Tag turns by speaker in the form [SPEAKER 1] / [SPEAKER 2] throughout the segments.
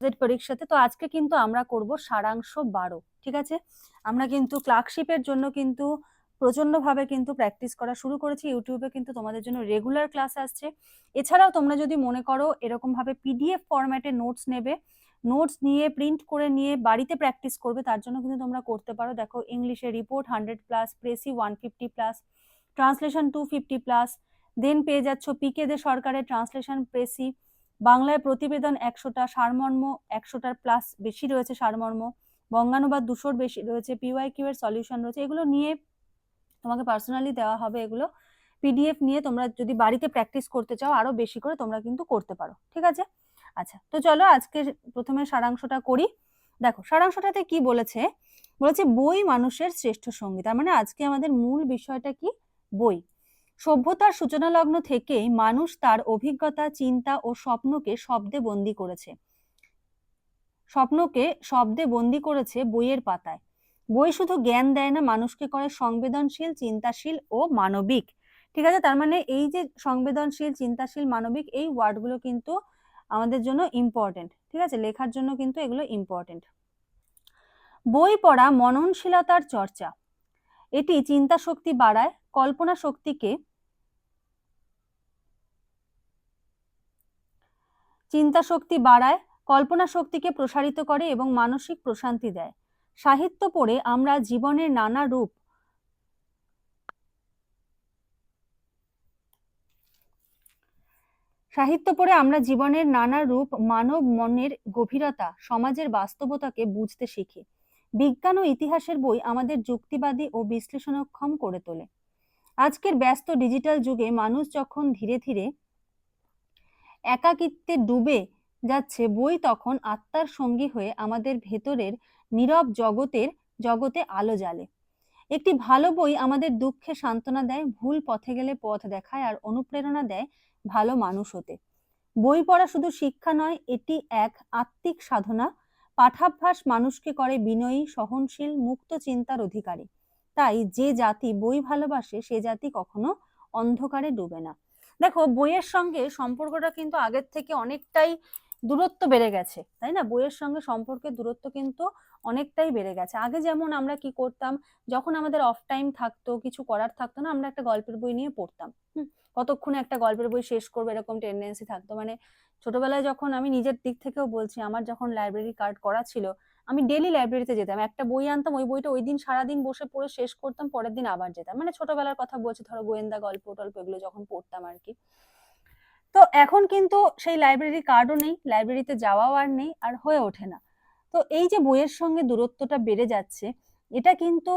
[SPEAKER 1] Z পরীক্ষাতে তো আজকে কিন্তু আমরা করব সারাংশ বারো, ঠিক আছে? আমরা কিন্তু ক্লার্কশিপের জন্য কিন্তু প্রচন্ডভাবে কিন্তু প্র্যাকটিস করা শুরু করেছি। ইউটিউবে কিন্তু তোমাদের জন্য রেগুলার ক্লাস আসছে। এছাড়াও তোমরা যদি মনে করো এরকম ভাবে পিডিএফ ফরম্যাটে নোটস নেবে নোটস নিয়ে প্রিন্ট করে নিয়ে বাড়িতে প্র্যাকটিস করবে, তার জন্য কিন্তু তোমরা করতে পারো। দেখো ইংলিশে report hundred plus precis one fifty plus translation two fifty plus then পেয়ে যাচ্ছ পিকে দে সরকারের ট্রান্সলেশন প্রেসি বাংলায় প্রতিবেদন একশোটা, সারমর্ম একশোটার প্লাস বেশি রয়েছে সারমর্ম, বঙ্গানুবাদ দুশোর বেশি রয়েছে পিওয়াই কিউ এর সলিউশন রয়েছে, এগুলো নিয়ে তোমাকে পার্সোনালি দেওয়া হবে এগুলো। পিডিএফ নিয়ে তোমরা যদি বাড়িতে প্র্যাকটিস করতে চাও, আরও বেশি করে তোমরা কিন্তু করতে পারো, ঠিক আছে? আচ্ছা তো চলো আজকে প্রথমে সারাংশটা করি। দেখো, সারাংশটাতে কি বলেছে? বলেছে, বই মানুষের শ্রেষ্ঠ সঙ্গী তার মানে আজকে আমাদের মূল বিষয়টা কি? বই। সভ্যতার সূচনা লগ্ন থেকেই মানুষ তার অভিজ্ঞতা, চিন্তা ও স্বপ্নকে শব্দে বন্দি করেছে। স্বপ্নকে শব্দে বন্দি করেছে বইয়ের পাতায়। বই শুধু জ্ঞান দেয় না, মানুষকে করে সংবেদনশীল, চিন্তাশীল ও মানবিক। ঠিক আছে? তার মানে এই যে সংবেদনশীল, চিন্তাশীল, মানবিক এই ওয়ার্ডগুলো কিন্তু আমাদের জন্য ইম্পর্টেন্ট ঠিক আছে? লেখার জন্য কিন্তু এগুলো ইম্পর্টেন্ট বই পড়া মননশীলতার চর্চা। এটি চিন্তা শক্তি বাড়ায় কল্পনা শক্তিকে চিন্তা শক্তি বাড়ায়, কল্পনা শক্তিকে প্রসারিত করে এবং মানসিক প্রশান্তি দেয়। সাহিত্য পড়ে আমরা জীবনের নানা রূপ সাহিত্য পড়ে আমরা জীবনের নানা রূপ, মানব মনের গভীরতা, সমাজের বাস্তবতাকে বুঝতে শিখি। বিজ্ঞান ও ইতিহাসের বই আমাদের যুক্তিবাদী ও বিশ্লেষণক্ষম করে তোলে। আজকের ব্যস্ত ডিজিটাল যুগে মানুষ যখন ধীরে ধীরে একাকিত্বে ডুবে যাচ্ছে, বই তখন আত্মার সঙ্গী হয়ে আমাদের ভেতরের নীরব জগতের জগতে আলো জ্বালে। একটি ভালো বই আমাদের দুঃখে সান্ত্বনা দেয়, ভুল পথে গেলে পথ দেখায় আর অনুপ্রেরণা দেয় ভালো মানুষ হতে। বই পড়া শুধু শিক্ষা নয়, এটি এক আত্মিক সাধনা। পাঠাভ্যাস মানুষকে করে বিনয়ী, সহনশীল, মুক্ত চিন্তার অধিকারী। তাই যে জাতি বই ভালোবাসে, সে জাতি কখনো অন্ধকারে ডুবে না। দেখো, বইয়ের সঙ্গে সম্পর্কটা কিন্তু আগের থেকে অনেকটাই দূরত্ব বেড়ে গেছে, তাই না? বইয়ের সঙ্গে সম্পর্কের দূরত্ব কিন্তু অনেকটাই বেড়ে গেছে। আগে যেমন আমরা কি করতাম, যখন আমাদের অফ টাইম থাকতো, কিছু করার থাকতো না, আমরা একটা গল্পের বই নিয়ে পড়তাম। কতক্ষণে একটা গল্পের বই শেষ করব, এরকম টেন্ডেন্সি থাকতো। মানে ছোটবেলায় যখন আমি নিজের দিক থেকেও বলছি, আমার যখন লাইব্রেরি কার্ড করা ছিল আমি ডেলি লাইব্রেরিতে যেতাম। একটা বই আনতাম, ওই বইটা ওই দিন সারাদিন বসে পড়ে শেষ করতাম, পরের দিন আবার যেতাম। মানে ছোটবেলার কথা বলছি, ধরো গোয়েন্দা গল্প টল্প এগুলো যখন পড়তাম আর কি। তো এখন কিন্তু সেই লাইব্রেরি কার্ডও নেই লাইব্রেরিতে যাওয়াও আর নেই, আর হয়ে ওঠে না। তো এই যে বইয়ের সঙ্গে দূরত্বটা বেড়ে যাচ্ছে, এটা কিন্তু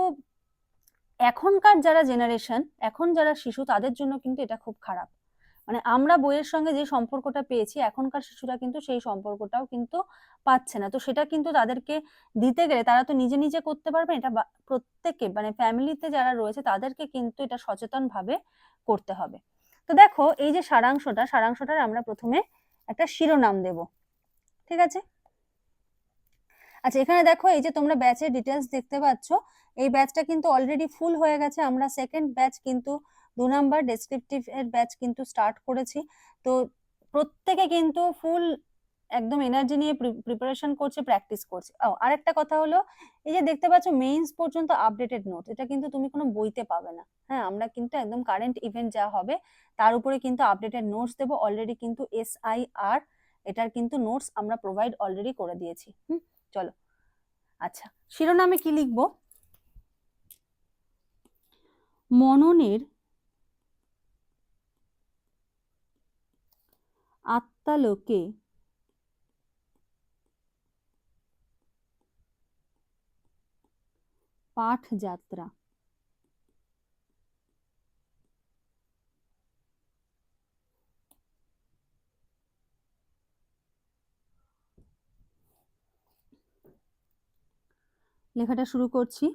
[SPEAKER 1] এখনকার যারা জেনারেশন এখন যারা শিশু, তাদের জন্য কিন্তু এটা খুব খারাপ। মানে আমরা বইয়ের সঙ্গে যে সম্পর্কটা পেয়েছি, এখনকার শিশুরা কিন্তু সেই সম্পর্কটাও কিন্তু পাচ্ছে না। তো সেটা কিন্তু তাদেরকে দিতে গেলে তারা তো নিজে নিজে করতে পারবে, এটা প্রত্যেকে মানে ফ্যামিলিতে যারা রয়েছে তাদেরকে কিন্তু এটা সচেতন ভাবে করতে হবে। তো দেখো, এই যে সারাংশটা, সারাংশটার আমরা প্রথমে একটা শিরোনাম দেব। ঠিক আছে? আচ্ছা এখানে দেখো, এই যে তোমরা ব্যাচের ডিটেলস দেখতে পাচ্ছ, এই ব্যাচটা কিন্তু অলরেডি ফুল হয়ে গেছে। আমরা সেকেন্ড ব্যাচ কিন্তু দু নাম্বার ডেসক্রিপটিভ এর ব্যাচ কিন্তু স্টার্ট করেছি। তো প্রত্যেকে কিন্তু ফুল একদম এনার্জি নিয়ে প্রিপারেশন করছে প্র্যাকটিস করছে। ও আরেকটা কথা হলো, এই যে দেখতে পাচ্ছ মেইনস পর্যন্ত আপডেটেড নোট এটা কিন্তু তুমি কোনো বইতে পাবে না। হ্যাঁ আমরা কিন্তু একদম কারেন্ট ইভেন্ট যা হবে, তার উপরে কিন্তু আপডেটেড নোটস দেবো। অলরেডি কিন্তু এস আই আর এটার কিন্তু নোটস আমরা প্রোভাইড অলরেডি করে দিয়েছি। হুম, চলো। আচ্ছা শিরোনামে কি লিখব? মননের আত্মালোকে পাঠ যাত্রা লেখাটা শুরু করছি।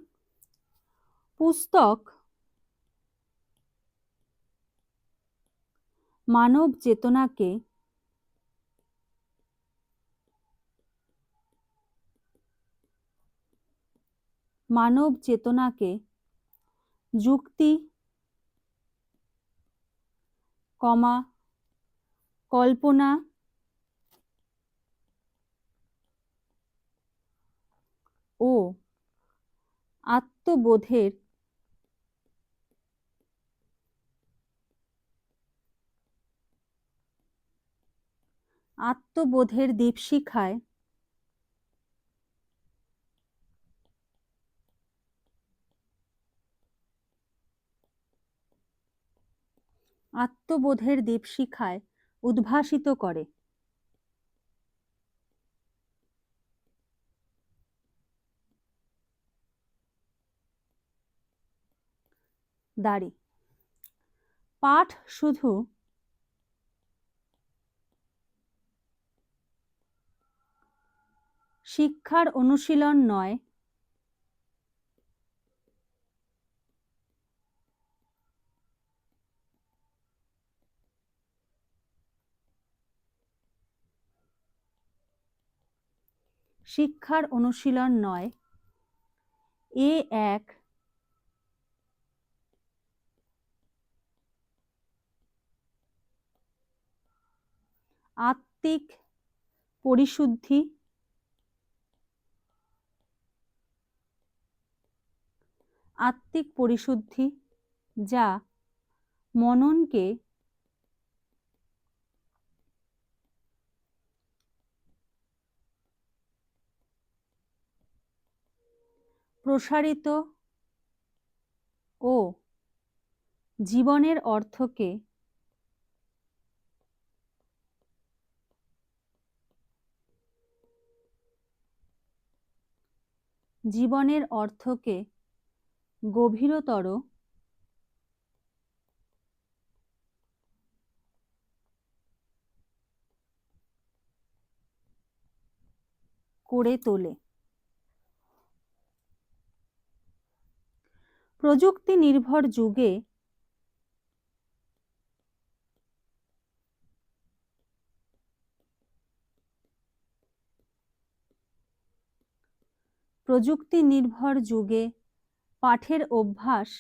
[SPEAKER 1] পুস্তক। মানব চেতনাকে মানব চেতনাকে যুক্তি কমা কল্পনা ও আত্মবোধের আত্মবোধের দীপশিখায় আত্মবোধের দীপশিখায় উদ্ভাসিত করে। দাড়ি। পাঠ শুধু শিক্ষার অনুশীলন নয় শিক্ষার অনুশীলন নয়। এ এক আত্মিক পরিশুদ্ধি আত্মিক পরিশুদ্ধি যা মননকে প্রসারিত ও জীবনের অর্থকে জীবনের অর্থকে গভীরতর করে তোলে। প্রযুক্তি নির্ভর যুগে প্রযুক্তি নির্ভর যুগে পাঠের অভ্যাস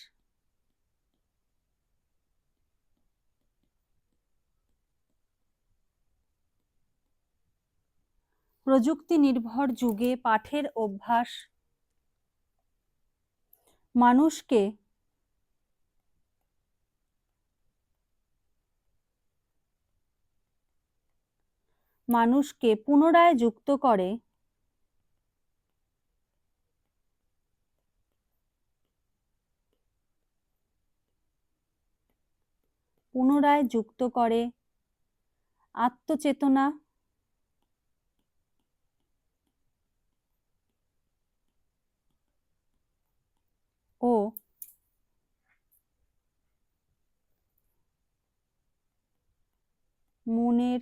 [SPEAKER 1] প্রযুক্তি নির্ভর যুগে পাঠের অভ্যাস মানুষকে মানুষকে পুনরায় যুক্ত করে পুনরায় যুক্ত করে আত্মচেতনা ও। মনের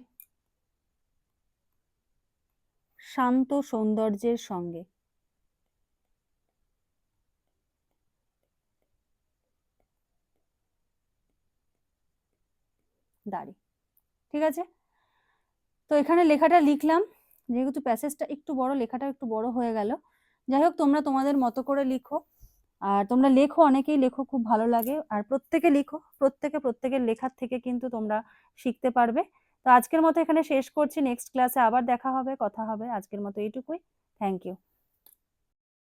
[SPEAKER 1] শান্ত সৌন্দর্যের সঙ্গে। দাড়ি। ঠিক আছে? তো এখানে লেখাটা লিখলাম, যেহেতু প্যাসেজটা একটু বড়, লেখাটা একটু বড় হয়ে গেল। যাই হোক, তোমরা তোমাদের মতো করে লিখো। আর তোমরা লেখো, অনেকেই লেখো, খুব ভালো লাগে। আর প্রত্যেকে লিখো, প্রত্যেকে প্রত্যেকের লেখার থেকে কিন্তু তোমরা শিখতে পারবে। তো আজকের মতো এখানে শেষ করছি। নেক্সট ক্লাসে আবার দেখা হবে, কথা হবে। আজকের মতো এইটুকুই। Thank you